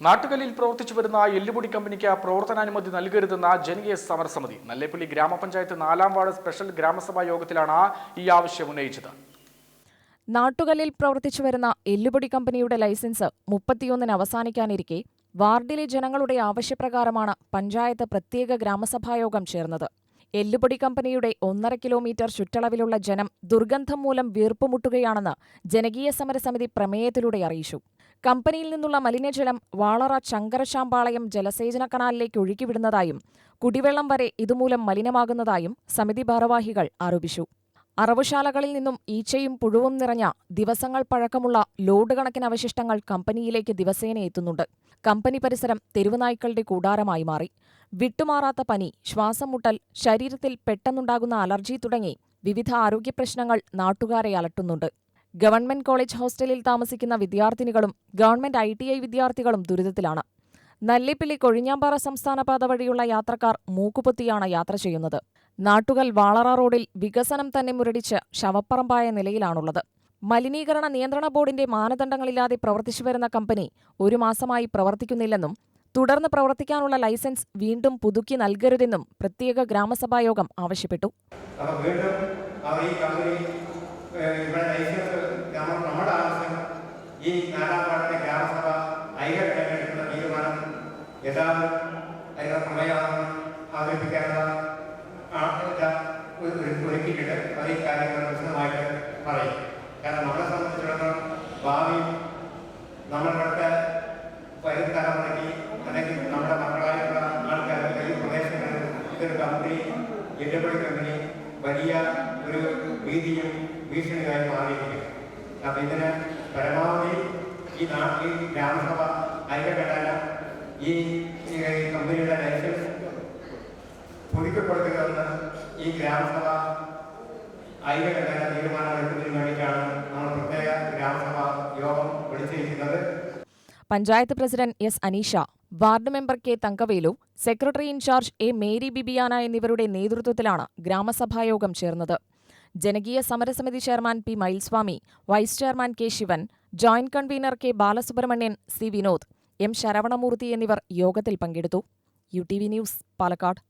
നാട്ടുകല്ലിൽ പ്രവർത്തിച്ചു വരുന്ന എല്ലുപൊടി കമ്പനിക്ക് പ്രവർത്തനാനുമതി നൽകരുതെന്ന ജനകീയ സമരസമിതി നല്ലേപ്പള്ളി ഗ്രാമപഞ്ചായത്ത് നാലാം വാർഡ് സ്പെഷ്യൽ ഗ്രാമസഭാ യോഗത്തിലാണ് ഈ ആവശ്യം ഉന്നയിച്ചത്. നാട്ടുകല്ലിൽ പ്രവർത്തിച്ചു വരുന്ന എല്ലുപൊടി കമ്പനിയുടെ ലൈസൻസ് മുപ്പത്തിയൊന്നിന് അവസാനിക്കാനിരിക്കെ വാർഡിലെ ജനങ്ങളുടെ ആവശ്യപ്രകാരമാണ് പഞ്ചായത്ത് പ്രത്യേക ഗ്രാമസഭായോഗം ചേർന്നത്. എല്ലുപൊടി കമ്പനിയുടെ ഒന്നര കിലോമീറ്റർ ചുറ്റളവിലുള്ള ജനം ദുർഗന്ധം മൂലം വീർപ്പുമുട്ടുകയാണെന്ന് ജനകീയ സമരസമിതി പ്രമേയത്തിലൂടെ അറിയിച്ചു. കമ്പനിയിൽ നിന്നുള്ള മലിനജലം വാളറ ചങ്കരശാമ്പാളയം ജലസേചന കനാലിലേക്ക് ഒഴുക്കിവിടുന്നതായും കുടിവെള്ളം വരെ ഇതുമൂലം മലിനമാകുന്നതായും സമിതി ഭാരവാഹികൾ ആരോപിച്ചു. അറവുശാലകളിൽ നിന്നും ഈച്ചയും പുഴുവും നിറഞ്ഞ ദിവസങ്ങൾ പഴക്കമുള്ള ലോഡ് കണക്കിന് അവശിഷ്ടങ്ങൾ കമ്പനിയിലേക്ക് ദിവസേന എത്തുന്നുണ്ട്. കമ്പനി പരിസരം തെരുവുനായ്ക്കളുടെ കൂടാരമായി മാറി. വിട്ടുമാറാത്ത പനി ശ്വാസം മുട്ടൽ ശരീരത്തിൽ പെട്ടെന്നുണ്ടാകുന്ന അലർജി തുടങ്ങി വിവിധ ആരോഗ്യ പ്രശ്നങ്ങൾ നാട്ടുകാരെ അലട്ടുന്നുണ്ട്. ഗവൺമെന്റ് കോളേജ് ഹോസ്റ്റലിൽ താമസിക്കുന്ന വിദ്യാർത്ഥിനികളും ഗവൺമെന്റ് ഐ ടി ഐ വിദ്യാർത്ഥികളും ദുരിതത്തിലാണ്. നല്ലിപ്പിള്ളി കൊഴിഞ്ഞാമ്പാറ സംസ്ഥാന പാത വഴിയുള്ള യാത്രക്കാർ മൂക്കുപൊത്തിയാണ് യാത്ര ചെയ്യുന്നത്. നാട്ടുകൽ വാളറ റോഡിൽ വികസനം തന്നെ മുരടിച്ച് ശവപ്പറമ്പായ നിലയിലാണുള്ളത്. മലിനീകരണ നിയന്ത്രണ ബോർഡിന്റെ മാനദണ്ഡങ്ങളില്ലാതെ പ്രവർത്തിച്ചു വരുന്ന കമ്പനി ഒരു മാസമായി പ്രവർത്തിക്കുന്നില്ലെന്നും തുടർന്ന് പ്രവർത്തിക്കാനുള്ള ലൈസൻസ് വീണ്ടും പുതുക്കി നൽകരുതെന്നും പ്രത്യേക ഗ്രാമസഭായോഗം ആവശ്യപ്പെട്ടു. ഈ ഒരുക്കിയിട്ട് അത് ഈ കാര്യങ്ങൾ വിശദമായിട്ട് പറയും. കാരണം നമ്മളെ സംബന്ധിച്ചിടത്തോളം ഭാവി നമ്മളിവിടുത്തെ വരും തലമുറയ്ക്ക് അല്ലെങ്കിൽ നമ്മുടെ മക്കളായിട്ടുള്ള ആൾക്കാർക്ക് ഈ പ്രദേശങ്ങളിൽ ഇതൊരു കമ്പനി എല്ലുപൊടി കമ്പനി വലിയ ഒരു ഭീതിയും ഭീഷണിയായി മാറിയിരിക്കും അപ്പം ഇതിന് പരമാവധി ഈ നാട്ടിൽ ഗ്രാമസഭ ഈ ഈ കമ്പനിയുടെ ലൈസൻസ് പുതുക്കപ്പെടുത്തുകയെന്ന് ഈ ഗ്രാമസഭ ഐക്യഘടന തീരുമാനമെടുക്കുന്നതിന് വേണ്ടിയിട്ടാണ് നമ്മൾ പ്രത്യേക ഗ്രാമസഭ യോഗം വിളിച്ചിരിക്കുന്നത്. Panchayat president S Aneesha ward member K Thangavelu secretary in charge A Mary Bibiana എന്നിവരുടെ നേതൃത്വത്തിലാണ് ഗ്രാമസഭായോഗം ചേർന്നത്. ജനകീയ സമരസമിതി chairman P Mayilswamy vice chairman K Sivan joint convener K Balasubramanian C Vinod M Saravanamurthy എന്നിവർ യോഗത്തിൽ പങ്കെടുത്തു. U T V news Palakkad.